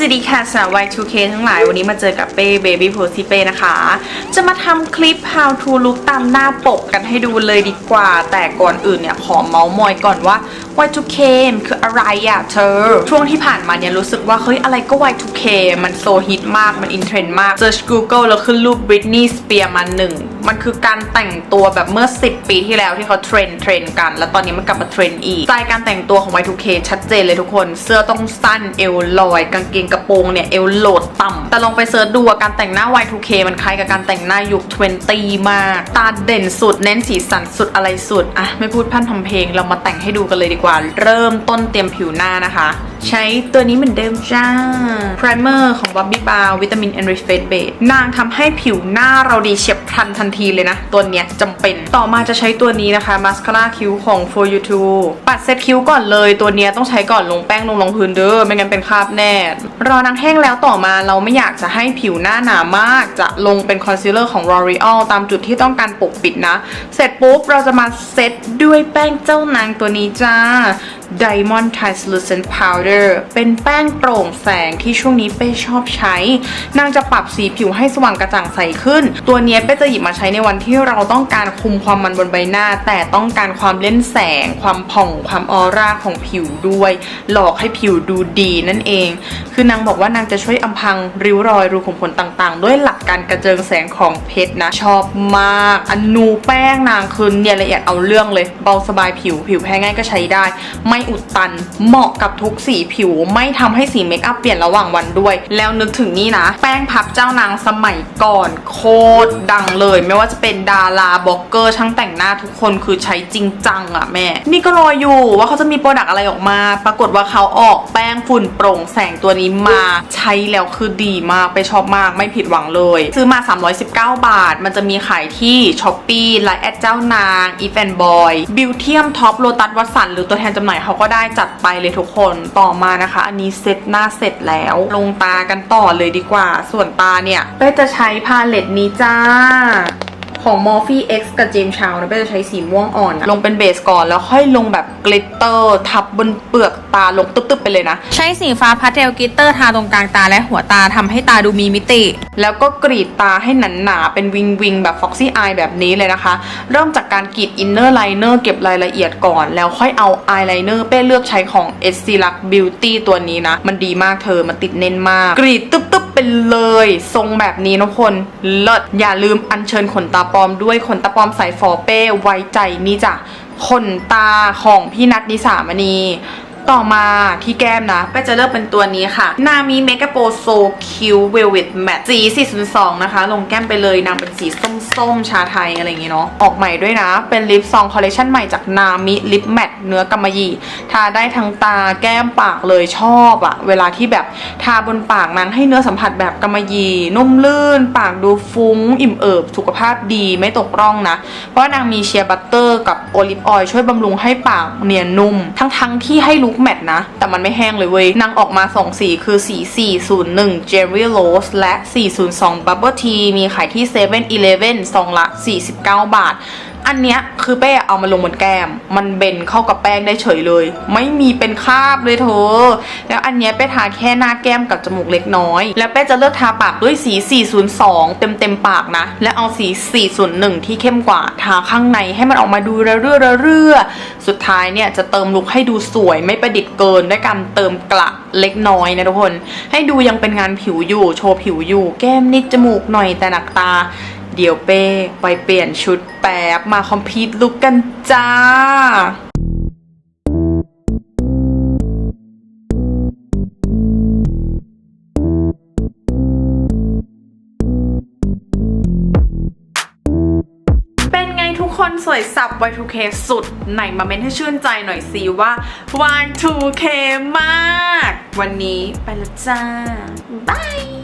สวัสดีค่ะสาว Y2K ทั้งหลาย วันนี้มาเจอกับเป้ Baby p o s y เป้นะคะ จะมาทำคลิป how to look ตามหน้าปกกันให้ดูเลยดีกว่า แต่ก่อนอื่นเนี่ย ขอเมาส์มอยก่อนว่า Y2K คืออะไรอะเธอ ช่วงที่ผ่านมาเนี่ย รู้สึกว่า เฮ้ย อะไรก็ Y2K มันโซฮิตมากมันอินเทรนด์มาก search Google แล้วขึ้นรูป Britney Spears มาหนึ่ง มันคือการแต่งตัวแบบเมื่อ 10 ปีที่แล้วที่เขาเทรนเทรนกัน แล้วตอนนี้มันกลับมาเทรนอีกสไตล์การแต่งตัวของ Y2K ชัดเจนเลยทุกคน เสื้อต้องสั้นเอวลอย กางเกงกระโปรงเนี่ยเอวโหลดต่ำแต่ลองไปเซิร์ชดูการแต่งหน้า Y2K มันคล้ายกับการแต่งหน้ายุค 20 มาก ตาเด่นสุดเน้นสีสันสุดอะไรสุด อะ ไม่พูดพร่ำทำเพลงเรามาแต่งให้ดูกันเลยดีกว่า เริ่มต้นเตรียมผิวหน้านะคะ ใช้ตัวนี้เหมือนเดิมจ้า primer ของ Bobbi Brown วิตามิน Enrich Face Base นางทำให้ผิวหน้าเราดีเฉียบพลันทันทีเลยนะ ตัวเนี้ยจำเป็น ต่อมาจะใช้ตัวนี้นะคะ mascara คิ้วของ For You To ปัดเซตคิ้วก่อนเลย ตัวเนี้ยต้องใช้ก่อนลงแป้งลงรองพื้นเด้อ ไม่งั้นเป็นคราบแน่ รอนางแห้งแล้วต่อมาเราไม่อยากจะให้ผิวหน้าหนามาก จะลงเป็นคอนซีลเลอร์ของ L'Oreal ตามจุดที่ต้องการปกปิดนะ เสร็จปุ๊บเราจะมาเซตด้วยแป้งเจ้านางตัวนี้จ้า Diamond Translucent Powder เป็นแป้งโปร่งแสงที่ช่วงนี้เป้ชอบใช้ นางจะปรับสีผิวให้สว่างกระจ่างใสขึ้น ตัวนี้เป้จะหยิบมาใช้ในวันที่เราต้องการคุมความมันบนใบหน้า แต่ต้องการความเล่นแสง ความผ่องความออร่าของผิวด้วย หลอกให้ผิวดูดีนั่นเอง คือนางบอกว่านางจะช่วยอำพังริ้วรอยรูขุมขนต่างๆ ด้วยหลักการกระเจิงแสงของเพชรนะ ชอบมาก อนูแป้งนางคือเนี่ยละเอียดเอาเรื่องเลย เบาสบายผิวผิวแพ้ง่ายก็ใช้ได้ ไม่ไม่อุดตัน เหมาะกับทุกสีผิว ไม่ทำให้สีเมคอัพเปลี่ยนระหว่างวันด้วย แล้วนึกถึงนี่นะ แป้งพับเจ้านางสมัยก่อนโคตรดังเลย ไม่ว่าจะเป็นดาราบล็อกเกอร์ช่างแต่งหน้าทุกคนคือใช้จริงจังอะแม่ นี่ก็รออยู่ว่าเขาจะมีโปรดักต์อะไรออกมา ปรากฏว่าเขาออกแป้งฝุ่นโปร่งแสงตัวนี้มา ใช้แล้วคือดีมากไปชอบมากไม่ผิดหวังเลย ซื้อมา 319 บาท มันจะมีขายที่ช้อปปี้ไลน์แอดเจ้านางอีแฟนบอยบิวเทียมท็อปโลตัสวัสันหรือตัวแทนจำหน่ายเขาก็ได้จัดไปเลยทุกคนต่อมานะคะ อันนี้เซตหน้าเสร็จแล้ว ลงตากันต่อเลยดีกว่า ส่วนตาเนี่ยเป้จะใช้พาเลตนี้จ้า ของ Morphe X กับ James Chow นะเป้จะใช้สีม่วงอ่อนอะลงเป็นเบสก่อนแล้วค่อยลงแบบกลิตเตอร์ ทับบนเปลือกตาลงตึ๊บๆไปเลยนะ ใช้สีฟ้าพาสเทลกลิตเตอร์ทาตรงกลางตาและหัวตาทำให้ตาดูมีมิติ แล้วก็กรีดตาให้หนาหนาๆเป็นวิงวิงแบบ Foxy Eye แบบนี้เลยนะคะ เริ่มจากการกรีดอินเนอร์ไลเนอร์เก็บรายละเอียดก่อน แล้วค่อยเอาอายไลเนอร์เป้เลือกใช้ของ e s t i l u x Beauty ตัวนี้นะ มันดีมากเธอมันติดเน้นมาก กรีดตึ๊บๆไปเลย ทรงแบบนี้นะคนเลิศอย่าลืมอัญเชิญขนตาปลอมด้วยขนตาปลอมสายฟอเป้ไว้ใจนี่จ้ะขนตาของพี่นัทนิสามณี ต่อมาที่แก้มนะก็จะเลือกเป็นตัวนี้ค่ะ นามิเมก a โปโซคิวเวลเวตแมทสี402 นะคะ ลงแก้มไปเลยนางเป็นสีส้มๆ ชาไทยอะไรอย่างงี้เนาะออกใหม่ด้วยนะ เป็นลิปซองคอลเลคชันใหม่จากนามิลิปแมทเนื้อกำมะหยี่ทาได้ทั้งตาแก้มปากเลยชอบอะเวลาที่แบบทาบนปากนางให้เนื้อสัมผัสแบบกำมะหยี่นุ่มลื่น ปากดูฟุ้ง อิ่มเอิบสุขภาพดีไม่ตกร่องนะ เพราะว่านางมีเชียร์บัตเตอร์กับโอลิฟออยล์ช่วยบำรุงให้ปากเนียนนุ่ม ทั้งๆที่ให้ลุคแมตนะ แต่มันไม่แห้งเลยเว้ยนางออกมา 2 สีคือสี 401 Jerry Rose และ 402 Bubble Tea มีขายที่7 e เ e ่ e อซองละ 49 บาท อันเนี้ยคือเป้เอามาลงบนแก้ม มันเบนเข้ากับแป้งได้เฉยเลย ไม่มีเป็นคราบเลยเธอ แล้วอันเนี้ยเป้ทาแค่หน้าแก้มกับจมูกเล็กน้อย แล้วเป้จะเลือกทาปากด้วยสี 402 เต็มเต็มปากนะ และเอาสี 401 ที่เข้มกว่าทาข้างในให้มันออกมาดูระเรื่อระเรื่อสุดท้ายเนี่ยจะเติมลุคให้ดูสวยไม่ประดิษฐ์เกินด้วยการเติมกระเล็กน้อยนะทุกคน ให้ดูยังเป็นงานผิวอยู่โชว์ผิวอยู่ แก้มนิดจมูกหน่อยแต่หนักตา เดี๋ยวเป้ไปเปลี่ยนชุดแป๊บมาคอมพีทลุกกันจ้าเป็นไงทุกคนสวยสับ Y2K สุด ไหนมาเม้นให้ชื่นใจหน่อยสิว่า Y2K มาก วันนี้ไปและจ้าบาย